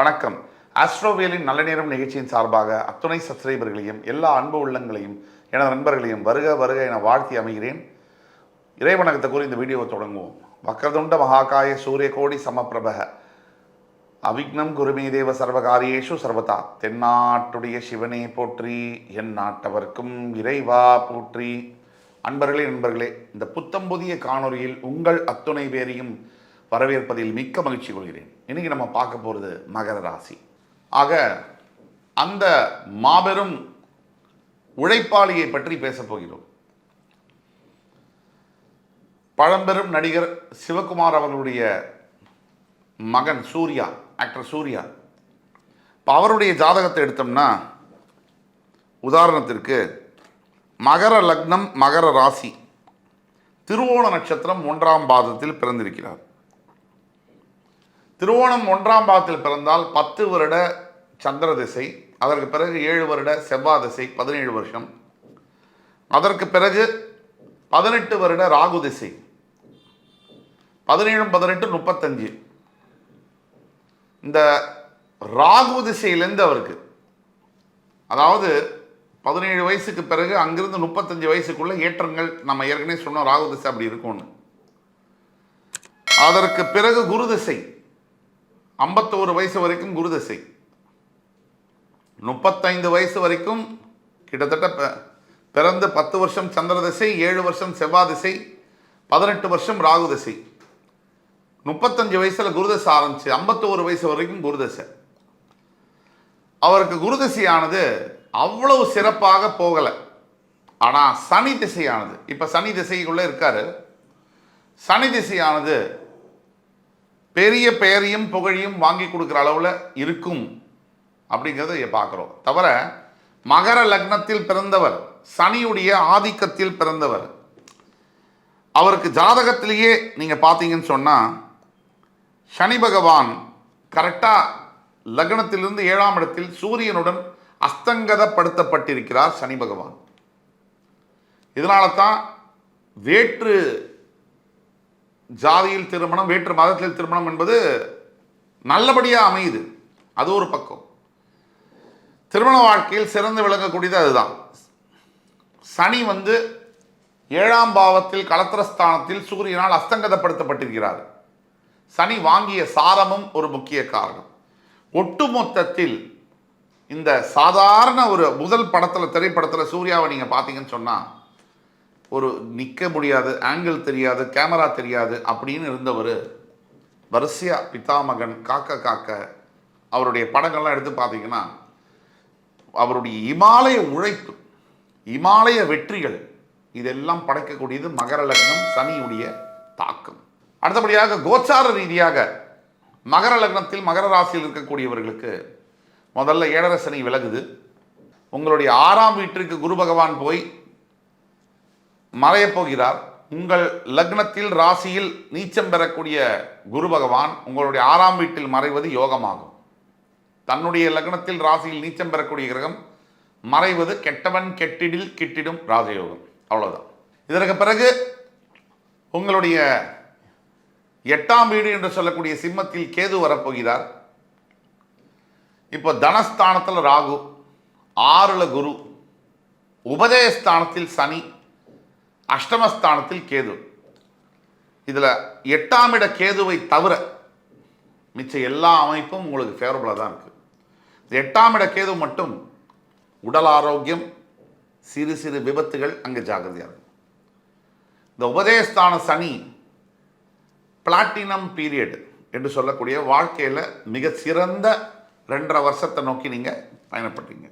வணக்கம். ஆஸ்ட்ரோவியலின் நல்ல நேரம் நிகழ்ச்சியின் சார்பாக அத்துணை சப்ஸ்கிரைபர்களையும் எல்லா அன்பு உள்ளங்களையும் எனது நண்பர்களையும் வருக வருக என வாழ்த்தி அமைகிறேன். இறைவணக்கத்தை கூறி இந்த வீடியோவை தொடங்குவோம். வக்கரதுண்ட மகாகாய சூரியகோடி சமப்பிரபக. அவிக்னம் குருமே தேவ சர்வகாரியேஷு சர்வதா. தென்னாட்டுடைய சிவனே போற்றி என் நாட்டவர்க்கும் இறைவா போற்றி. அன்பர்களே நண்பர்களே இந்த புத்தம் புதிய காணொலியில் உங்கள் அத்துணை பேரையும் வரவேற்பதில் மிக்க மகிழ்ச்சி கொள்கிறேன். இன்னைக்கு நம்ம பார்க்க போகிறது மகர ராசி. ஆக அந்த மாபெரும் உழைப்பாளியை பற்றி பேசப் போகிறோம். பழம்பெரும் நடிகர் சிவகுமார் அவர்களுடைய மகன் சூர்யா ஆக்டர் சூர்யா. இப்போ அவருடைய ஜாதகத்தை எடுத்தோம்னா உதாரணத்திற்கு மகர லக்னம் மகர ராசி. திருவோண நட்சத்திரம் ஒன்றாம் பாதத்தில் பிறந்திருக்கிறார். திருவோணம் ஒன்றாம் பாதத்தில் பிறந்தால் பத்து வருட சந்திர திசை அதற்கு பிறகு ஏழு வருட செவ்வாய் திசை பதினேழு வருஷம். அதற்கு பிறகு பதினெட்டு வருட ராகு திசை பதினேழும் பதினெட்டு முப்பத்தஞ்சு. இந்த ராகு திசையிலேருந்து அவருக்கு அதாவது பதினேழு வயசுக்கு பிறகு அங்கிருந்து முப்பத்தஞ்சு வயசுக்குள்ள ஏற்றங்கள் நம்ம ஏற்கனவே சொன்னோம் ராகு திசை அப்படி இருக்கும்னு. அதற்கு பிறகு குரு திசை ஐம்பத்தோரு வயசு வரைக்கும் குரு திசை. முப்பத்தைந்து வயசு வரைக்கும் கிட்டத்தட்ட ப- பிறந்து பத்து வருஷம் சந்திர திசை ஏழு வருஷம் செவ்வாய் திசை பதினெட்டு வருஷம் ராகு திசை. முப்பத்தஞ்சு வயசில் குருதசை ஆரம்பிச்சு ஐம்பத்தோரு வயசு வரைக்கும் குருதசை அவருக்கு குருதசையானது அவ்வளவு சிறப்பாக போகலை. ஆனால் சனி திசையானது இப்போ சனி திசைக்குள்ளே இருக்காரு. சனி திசையானது பெரிய பெயரையும் புகழையும் வாங்கி கொடுக்குற அளவில் இருக்கும் அப்படிங்கிறத பார்க்குறோம். தவிர மகர லக்னத்தில் பிறந்தவர் சனியுடைய ஆதிக்கத்தில் பிறந்தவர் அவருக்கு ஜாதகத்திலேயே நீங்கள் பார்த்தீங்கன்னு சொன்னால் சனி பகவான் கரெக்டாக லக்னத்திலிருந்து ஏழாம் இடத்தில் சூரியனுடன் அஸ்தங்கதப்படுத்தப்பட்டிருக்கிறார் சனி பகவான். இதனால தான் வேற்று ஜாதியில் திருமணம் வேற்று மதத்தில் திருமணம் என்பது நல்லபடியாக அமையுது. அது ஒரு பக்கம். திருமண வாழ்க்கையில் சிறந்து விளங்கக்கூடியது அதுதான். சனி வந்து ஏழாம் பாவத்தில் கலத்திரஸ்தானத்தில் சூரியனால் அஸ்தங்கதப்படுத்தப்பட்டிருக்கிறார். சனி வாங்கிய சாரமும் ஒரு முக்கிய காரணம். ஒட்டுமொத்தத்தில் இந்த சாதாரண ஒரு முதல் படத்தில் திரைப்படத்தில் சூர்யாவை நீங்கள் பார்த்தீங்கன்னு சொன்னால் ஒரு நிற்க முடியாது ஆங்கிள் தெரியாது கேமரா தெரியாது அப்படின்னு இருந்தவர் வரிசையா பிதாமகன் காக்க காக்க அவருடைய படங்கள்லாம் எடுத்து பார்த்தீங்கன்னா அவருடைய இமாலய உழைப்பு இமாலய வெற்றிகள் இதெல்லாம் படைக்கக்கூடியது மகர லக்னம் சனியுடைய தாக்கம். அடுத்தபடியாக கோச்சார ரீதியாக மகர லக்னத்தில் மகர ராசியில் இருக்கக்கூடியவர்களுக்கு முதல்ல ஏழரை சனி விலகுது. உங்களுடைய ஆறாம் வீட்டிற்கு குரு பகவான் போய் மறையப் போகிறார். உங்கள் லக்னத்தில் ராசியில் நீச்சம் பெறக்கூடிய குரு பகவான் உங்களுடைய ஆறாம் வீட்டில் மறைவது யோகமாகும். தன்னுடைய லக்னத்தில் ராசியில் நீச்சம் பெறக்கூடிய கிரகம் மறைவது கெட்டவன் கெட்டிடில் கிட்டிடும் ராஜயோகம். அவ்வளோதான் இதற்கு பிறகு உங்களுடைய எட்டாம் வீடு என்று சொல்லக்கூடிய சிம்மத்தில் கேது வரப்போகிறார். இப்போ தனஸ்தானத்தில் ராகு ஆறுல குரு உபதயஸ்தானத்தில் சனி அஷ்டமஸ்தானத்தில் கேது. இதில் எட்டாம் இட கேதுவை தவிர மிச்ச எல்லா அமைப்பும் உங்களுக்கு ஃபேவரபுளாக தான் இருக்குது எட்டாம் இட கேது மட்டும் உடல் ஆரோக்கியம் சிறு சிறு விபத்துகள் அங்கே ஜாகிரதையாக இருக்கும். இந்த உபதேஸ்தான சனி பிளாட்டினம் பீரியட் என்று சொல்லக்கூடிய வாழ்க்கையில் மிக சிறந்த ரெண்டரை வருஷத்தை நோக்கி நீங்கள் பயணப்பட்டீங்க.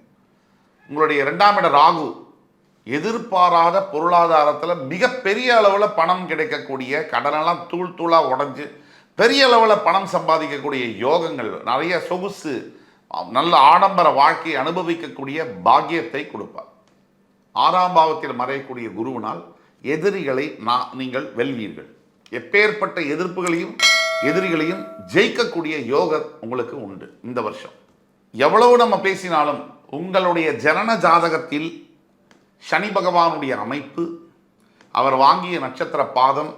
உங்களுடைய ரெண்டாம் இட ராகு எதிர்பாராத பொருளாதாரத்தில் மிகப்பெரிய அளவில் பணம் கிடைக்கக்கூடிய கடனெல்லாம் தூள் தூளாக உடஞ்சி பெரிய அளவில் பணம் சம்பாதிக்கக்கூடிய யோகங்கள் நிறைய சொகுசு நல்ல ஆடம்பர வாழ்க்கையை அனுபவிக்கக்கூடிய பாக்கியத்தை கொடுப்பார். ஆறாம் பாவத்தில் மறையக்கூடிய குருவினால் எதிரிகளை நான் நீங்கள் வெல்வீர்கள். எப்பேற்பட்ட எதிர்ப்புகளையும் எதிரிகளையும் ஜெயிக்கக்கூடிய யோகம் உங்களுக்கு உண்டு இந்த வருஷம். எவ்வளவு நம்ம பேசினாலும் உங்களுடைய ஜனன ஜாதகத்தில் சனி பகவானுடைய அமைப்பு அவர் வாங்கிய நட்சத்திர பாதம்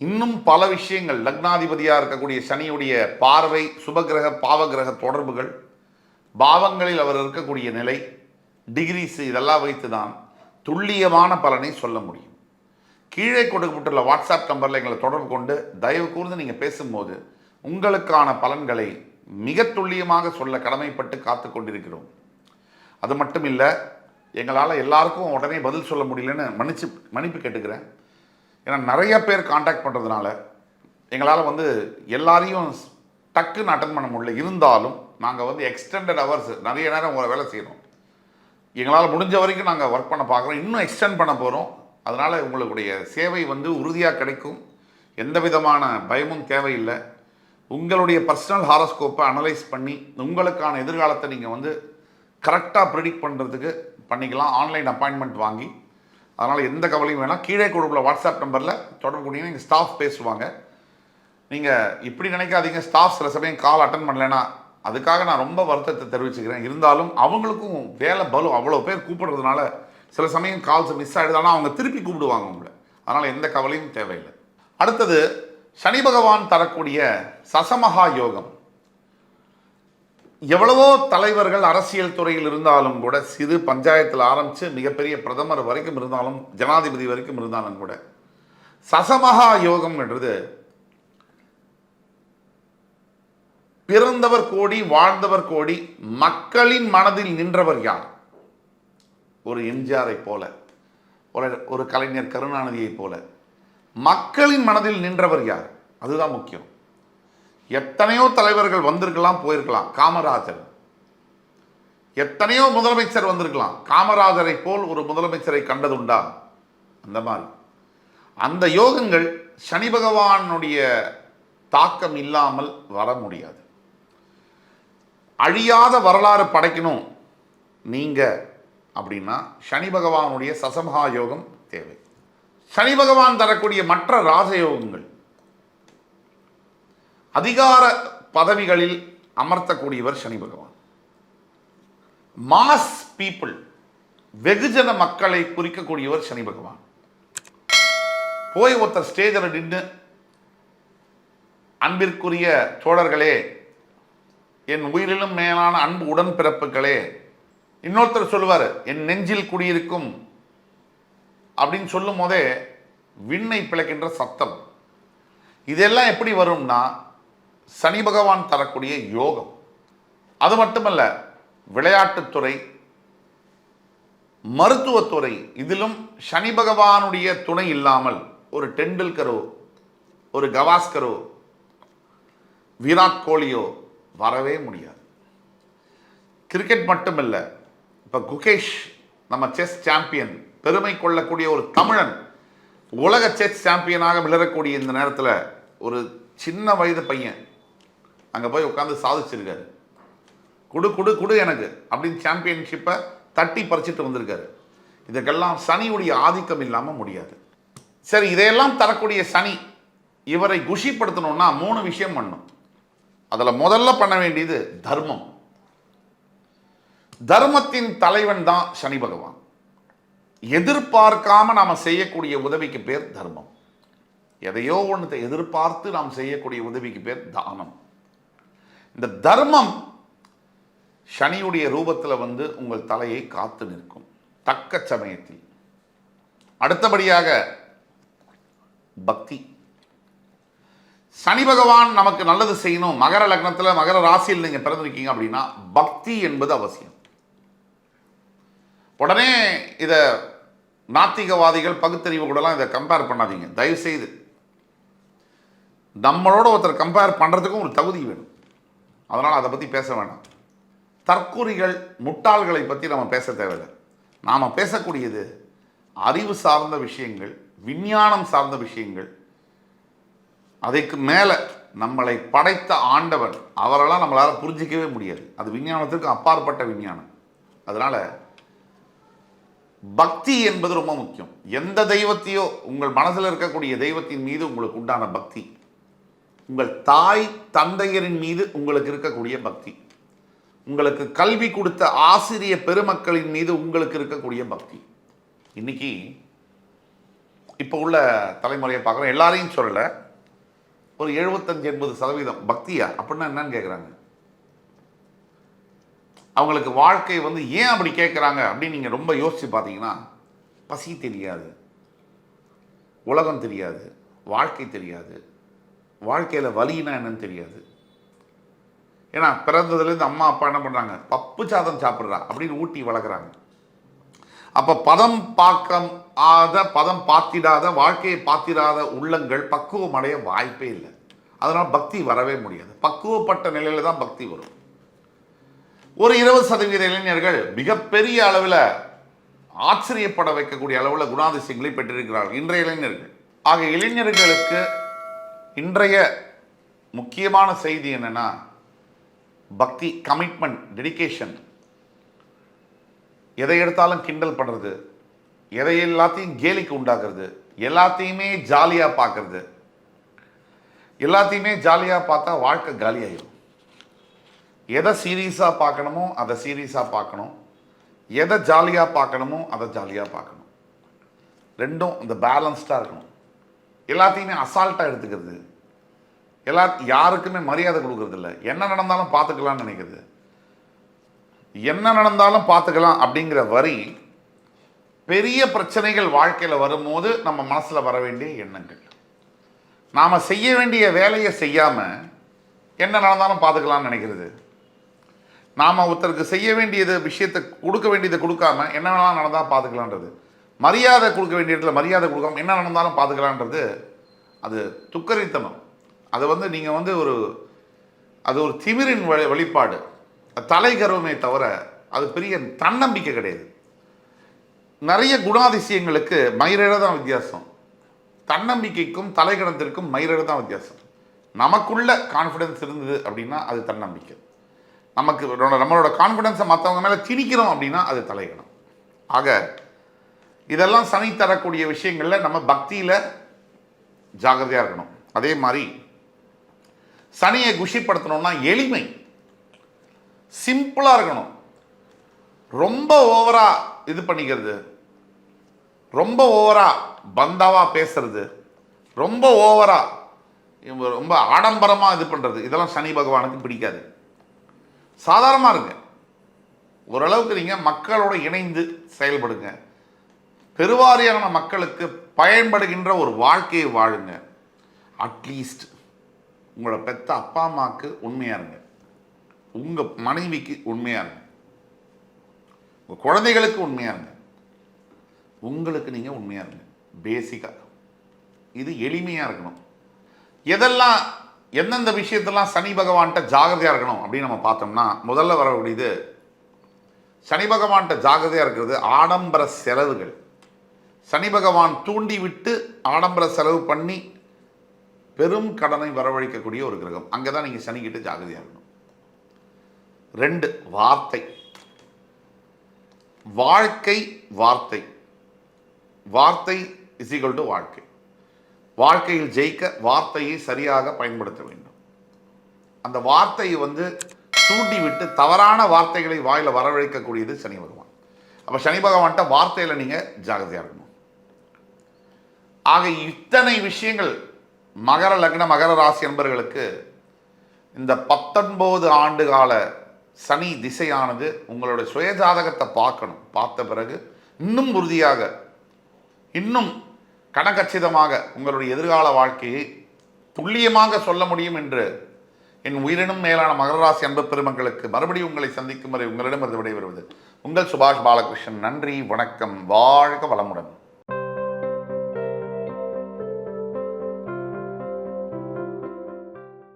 இன்னும் பல விஷயங்கள் லக்னாதிபதியாக இருக்கக்கூடிய சனியுடைய பார்வை சுபகிரக பாவகிரக தொடர்புகள் பாவங்களில் அவர் இருக்கக்கூடிய நிலை டிகிரிஸ் இதெல்லாம் வைத்து தான் துல்லியமான பலனை சொல்ல முடியும். கீழே கொடுக்கப்பட்டுள்ள வாட்ஸ்அப் நம்பரில் எங்களை தொடர்பு கொண்டு தயவு கூர்ந்து நீங்கள் பேசும்போது உங்களுக்கான பலன்களை மிக துல்லியமாக சொல்ல கடமைப்பட்டு காத்து கொண்டிருக்கிறோம். அது மட்டும் இல்லை எங்களால் எல்லாருக்கும் உடனே பதில் சொல்ல முடியலன்னு மன்னிச்சு மன்னிப்பு கேட்டுக்கிறேன். ஏன்னா நிறைய பேர் காண்டாக்ட் பண்ணுறதுனால எங்களால் வந்து எல்லாரையும் டக்குன்னு அட்டன் பண்ண முடியல. இருந்தாலும் நாங்கள் வந்து எக்ஸ்டெண்டட் ஹவர்ஸ் நிறைய நேரம் உங்களை வேலை செய்கிறோம் எங்களால் முடிஞ்ச வரைக்கும் நாங்கள் ஒர்க் பண்ண பார்க்குறோம். இன்னும் எக்ஸ்டெண்ட் பண்ண போகிறோம் அதனால் உங்களுடைய சேவை வந்து உறுதியாக கிடைக்கும். எந்த விதமான பயமும் தேவையில்லை. உங்களுடைய பர்சனல் ஹாரோஸ்கோப்பை அனலைஸ் பண்ணி உங்களுக்கான எதிர்காலத்தை நீங்கள் வந்து கரெக்டாக ப்ரிடிக்ட் பண்ணுறதுக்கு பண்ணிக்கலாம். ஆன்லைன் அப்பாயின்மெண்ட் வாங்கி அதனால் எந்த கவலையும் வேணாம். கீழே கொடுக்குற வாட்ஸ்அப் நம்பரில் தொடர்பு கொண்டீங்கன்னா எங்கள் ஸ்டாஃப் பேசுவாங்க. நீங்கள் இப்படி நினைக்காதீங்க. ஸ்டாஃப் சில சமயம் கால் அட்டன் பண்ணலைன்னா அதுக்காக நான் ரொம்ப வருத்தத்தை தெரிவிச்சுக்கிறேன். இருந்தாலும் அவங்களுக்கும் வேலை பலு அவ்வளோ பேர் கூப்பிடுறதுனால சில சமயம் கால்ஸ் மிஸ் ஆகிடுது ஆனால் அவங்க திருப்பி கூப்பிடுவாங்க உங்களை. அதனால் எந்த கவலையும் தேவையில்லை. அடுத்தது சனி பகவான் தரக்கூடிய சசமகா யோகம். எவ்வளவோ தலைவர்கள் அரசியல் துறையில் இருந்தாலும் கூட சிறு பஞ்சாயத்தில் ஆரம்பித்து மிகப்பெரிய பிரதமர் வரைக்கும் இருந்தாலும் ஜனாதிபதி வரைக்கும் இருந்தாலும் கூட சசமகா யோகம் என்றது பிறந்தவர் கோடி வாழ்ந்தவர் கோடி மக்களின் மனதில் நின்றவர் யார்? ஒரு எம்ஜிஆரை போல ஒரு ஒரு கலைஞர் கருணாநிதியை போல மக்களின் மனதில் நின்றவர் யார்? அதுதான் முக்கியம். எத்தனையோ தலைவர்கள் வந்திருக்கலாம் போயிருக்கலாம். காமராஜர். எத்தனையோ முதலமைச்சர் வந்திருக்கலாம். காமராஜரை போல் ஒரு முதலமைச்சரை கண்டதுண்டா? அந்த மாதிரி. அந்த யோகங்கள் சனி பகவானுடைய தாக்கம் இல்லாமல் வர முடியாது. அழியாத வரலாறு படைக்கணும் நீங்க அப்படின்னா சனி பகவானுடைய சசமகா யோகம் தேவை. சனி பகவான் தரக்கூடிய மற்ற ராஜயோகங்கள் அதிகார பதவிகளில் அமர்த்தக்கூடியவர் சனி பகவான். மாஸ் பீப்புள் வெகுஜன மக்களை குறிக்கக்கூடியவர் சனி பகவான். போய் ஒருத்தர் ஸ்டேஜில் நின்று அன்பிற்குரிய தோழர்களே என் உயிரிலும் மேலான அன்பு உடன்பிறப்புகளே இன்னொருத்தர் சொல்லுவார் என் நெஞ்சில் குடியிருக்கும் அப்படின்னு சொல்லும் போதே விண்ணை பிளக்கின்ற சத்தம். இதெல்லாம் எப்படி வரும்னா சனி பகவான் தரக்கூடிய யோகம். அது மட்டுமல்ல விளையாட்டுத்துறை மருத்துவத்துறை இதிலும் சனி பகவானுடைய துணை இல்லாமல் ஒரு டெண்டுல்கரோ ஒரு கவாஸ்கரோ விராட் கோலியோ வரவே முடியாது. கிரிக்கெட் மட்டுமல்ல இப்போ குகேஷ் நம்ம செஸ் சாம்பியன் பெருமை கொள்ளக்கூடிய ஒரு தமிழன் உலக செஸ் சாம்பியனாக விளரக்கூடிய இந்த நேரத்தில் ஒரு சின்ன வயது பையன் அங்கே போய் உட்காந்து சாதிச்சிருக்காரு. குடு குடு குடு எனக்கு அப்படின்னு சாம்பியன்ஷிப்பை தட்டி பறிச்சிட்டு வந்திருக்காரு. இதுக்கெல்லாம் சனியுடைய ஆதிக்கம் இல்லாமல் முடியாது. சரி இதையெல்லாம் தரக்கூடிய சனி இவரை குஷிப்படுத்தணும்னா மூணு விஷயம் பண்ணும். அதில் முதல்ல பண்ண வேண்டியது தர்மம். தர்மத்தின் தலைவன் தான் சனி பகவான். எதிர்பார்க்காம நாம் செய்யக்கூடிய உதவிக்கு பேர் தர்மம். எதையோ ஒன்றத்தை எதிர்பார்த்து நாம் செய்யக்கூடிய உதவிக்கு பேர் தானம். இந்த தர்மம் சனியுடைய ரூபத்தில் வந்து உங்கள் தலையை காத்து நிற்கும். தக்க சமயத்தில். அடுத்தபடியாக பக்தி. சனி பகவான் நமக்கு நல்லது செய்யணும். மகர லக்னத்தில் மகர ராசியில் நீங்கள் பிறந்திருக்கீங்க அப்படின்னா பக்தி என்பது அவசியம். உடனே இதை நாத்திகவாதிகள் பகுத்தறிவு கூடலாம் இதை கம்பேர் பண்ணாதீங்க. தயவுசெய்து. நம்மளோட ஒருத்தர் கம்பேர் பண்ணுறதுக்கும் ஒரு தகுதி வேணும். அதனால் அதை பற்றி பேச வேண்டாம். தற்கூறிகள் முட்டாள்களை பற்றி நம்ம பேச தேவையில்லை. நாம் பேசக்கூடியது அறிவு சார்ந்த விஷயங்கள் விஞ்ஞானம் சார்ந்த விஷயங்கள். அதுக்கு மேலே நம்மளை படைத்த ஆண்டவன் அவரெல்லாம் நம்மளால் புரிஞ்சிக்கவே முடியாது. அது விஞ்ஞானத்திற்கு அப்பாற்பட்ட விஞ்ஞானம். அதனால் பக்தி என்பது ரொம்ப முக்கியம். எந்த தெய்வத்தையோ உங்கள் மனசில் இருக்கக்கூடிய தெய்வத்தின் மீது உங்களுக்கு உண்டான பக்தி. உங்கள் தாய் தந்தையரின் மீது உங்களுக்கு இருக்கக்கூடிய பக்தி. உங்களுக்கு கல்வி கொடுத்த ஆசிரிய பெருமக்களின் மீது உங்களுக்கு இருக்கக்கூடிய பக்தி. இன்னைக்கு இப்போ உள்ள தலைமுறையை பார்க்குறோம் எல்லாரையும் சொல்லலை. ஒரு எழுபத்தஞ்சு எண்பது சதவீதம் பக்தியா? அப்படின்னா என்னன்னு கேட்குறாங்க அவங்களுக்கு வாழ்க்கை வந்து ஏன் அப்படி கேட்குறாங்க அப்படின்னு நீங்கள் ரொம்ப யோசித்து பார்த்தீங்கன்னா பசி தெரியாது. உலகம் தெரியாது. வாழ்க்கை தெரியாது. வாழ்க்கையில் வலினா என்னன்னு தெரியாது. ஏன்னா பிறந்ததுலேருந்து அம்மா அப்பா என்ன பண்ணுறாங்க பப்பு சாதம் சாப்பிட்றா அப்படின்னு ஊட்டி வளர்க்குறாங்க. அப்போ பதம் பார்க்கம் ஆத பதம் பார்த்திடாத வாழ்க்கையை பார்த்திடாத உள்ளங்கள் பக்குவம் அடைய வாய்ப்பே இல்லை. அதனால் பக்தி வரவே முடியாது. பக்குவப்பட்ட நிலையில தான் பக்தி வரும். ஒரு இருபது சதவீத இளைஞர்கள் மிகப்பெரிய அளவில் ஆச்சரியப்பட வைக்கக்கூடிய அளவில் குணாதிசயங்களை பெற்றிருக்கிறார்கள். இன்றைய இளைஞர்கள். ஆக இளைஞர்களுக்கு இன்றைய முக்கியமான செய்தி என்னென்னா பக்தி கமிட்மெண்ட் டெடிகேஷன் எதை எடுத்தாலும் கிண்டல் பண்ணுறது எதை எல்லாத்தையும் கேலிக்கு உண்டாக்குறது எல்லாத்தையுமே ஜாலியாக பார்க்கறது எல்லாத்தையுமே ஜாலியாக பார்த்தா வாழ்க்கை காலியாயிடும் எதை சீரியஸாக பார்க்கணுமோ அதை சீரியஸாக பார்க்கணும். எதை ஜாலியாக பார்க்கணுமோ அதை ஜாலியாக பார்க்கணும். ரெண்டும் இந்த பேலன்ஸ்டாக இருக்கணும். எல்லாத்தையுமே அசால்ட்டாக எடுத்துக்கிறது. எல்லா யாருக்குமே மரியாதை கொடுக்கறதில்ல என்ன நடந்தாலும் பார்த்துக்கலாம்னு நினைக்கிறது. என்ன நடந்தாலும் பார்த்துக்கலாம் அப்படிங்கிற வரி பெரிய பிரச்சனைகள் வாழ்க்கையில் வரும்போது நம்ம மனசில் வர வேண்டிய எண்ணங்கள். நாம் செய்ய வேண்டிய வேலையை செய்யாமல் என்ன நடந்தாலும் பார்த்துக்கலாம்னு நினைக்கிறது. நாம் ஒருத்தருக்கு செய்ய வேண்டியது விஷயத்தை கொடுக்க வேண்டியதை கொடுக்காம என்ன வேணாலும் நடந்தால் பார்த்துக்கலான்றது மரியாதை கொடுக்க வேண்டிய இடத்துல மரியாதை கொடுக்காம என்ன நடந்தாலும் பார்த்துக்கலான்றது அது துக்கரித்தனம். அது வந்து நீங்கள் வந்து ஒரு அது ஒரு திமிரின் வழி வெளிப்பாடு. தலை கர்வமே தவிர அது பெரிய தன்னம்பிக்கை கிடையாது. நிறைய குணாதிசயங்களுக்கு மயிரிழ தான் வித்தியாசம். தன்னம்பிக்கைக்கும் தலைகணத்திற்கும் மயிரிழ தான் வித்தியாசம். நமக்குள்ள கான்ஃபிடென்ஸ் இருந்தது அப்படின்னா அது தன்னம்பிக்கை. நமக்கு நம்மளோட- கான்ஃபிடென்ஸை கான்ஃபிடன்ஸை மற்றவங்க மேலே திணிக்கிறோம் அப்படின்னா அது தலைகணம். ஆக இதெல்லாம் சனி தரக்கூடிய விஷயங்களில் நம்ம பக்தியில் ஜாகிரதையாக இருக்கணும். அதே மாதிரி சனியை குஷிப்படுத்தணும்னா எளிமை. சிம்பிளாக இருக்கணும். ரொம்ப ஓவரா இது பண்ணிக்கிறது. ரொம்ப ஓவரா பந்தாவா பேசுறது. ரொம்ப ஓவரா இவங்க ரொம்ப ஆடம்பரமாக இது பண்ணுறது இதெல்லாம் சனி பகவானுக்கு பிடிக்காது. சாதாரணமாக இருங்க. ஓரளவுக்கு நீங்கள் மக்களோட இணைந்து செயல்படுங்க. பெருவாரியான மக்களுக்கு பயன்படுகின்ற ஒரு வாழ்க்கையை வாழுங்க. அட்லீஸ்ட் உங்களோட பெத்த அப்பா அம்மாவுக்கு உண்மையாக இருங்க. உங்கள் மனைவிக்கு உண்மையாக இருங்க. உங்கள் குழந்தைகளுக்கு உண்மையாக இருங்க. உங்களுக்கு நீங்கள் உண்மையாக இருங்க. பேசிக்காக இது எளிமையாக இருக்கணும். எதெல்லாம் எந்தெந்த விஷயத்தெல்லாம் சனி பகவான்கிட்ட ஜாகிரதையாக இருக்கணும் அப்படின்னு நம்ம பார்த்தோம்னா முதல்ல வரக்கூடியது சனி பகவான்கிட்ட ஜாகிரதையாக இருக்கிறது ஆடம்பர செலவுகள். சனி பகவான் தூண்டிவிட்டு ஆடம்பர செலவு பண்ணி பெரும் கடனை வரவழைக்கக்கூடிய ஒரு கிரகம். அங்கே தான் நீங்கள் சனிக்கிட்ட ஜாகிரதையாக இருக்கணும். ரெண்டு வார்த்தை. வாழ்க்கை வார்த்தை. வார்த்தை இஸ் டு வாழ்க்கை. வாழ்க்கையில் ஜெயிக்க வார்த்தையை சரியாக பயன்படுத்த வேண்டும். அந்த வார்த்தையை வந்து தூண்டிவிட்டு தவறான வார்த்தைகளை வாயில் வரவழைக்கக்கூடியது சனி பகவான். அப்போ சனி பகவான்கிட்ட வார்த்தையில் நீங்கள் ஜாகிரதையாக இருக்கணும். ஆக இத்தனை விஷயங்கள் மகர லக்ன மகர ராசி என்பர்களுக்கு இந்த பத்தொன்பது ஆண்டு கால சனி திசையானது உங்களோட சுயஜாதகத்தை பார்க்கணும். பார்த்த பிறகு இன்னும் உறுதியாக இன்னும் கணக்கச்சிதமாக உங்களுடைய எதிர்கால வாழ்க்கையை துல்லியமாக சொல்ல முடியும் என்று என் உயிரினும் மேலான மகராசி அன்பு பெருமக்களுக்கு மறுபடியும் உங்களை சந்திக்கும் வரை உங்களிடமிருந்து விடைபெறுவது உங்கள் சுபாஷ் பாலகிருஷ்ணன். நன்றி வணக்கம் வாழ்க வளமுடன்.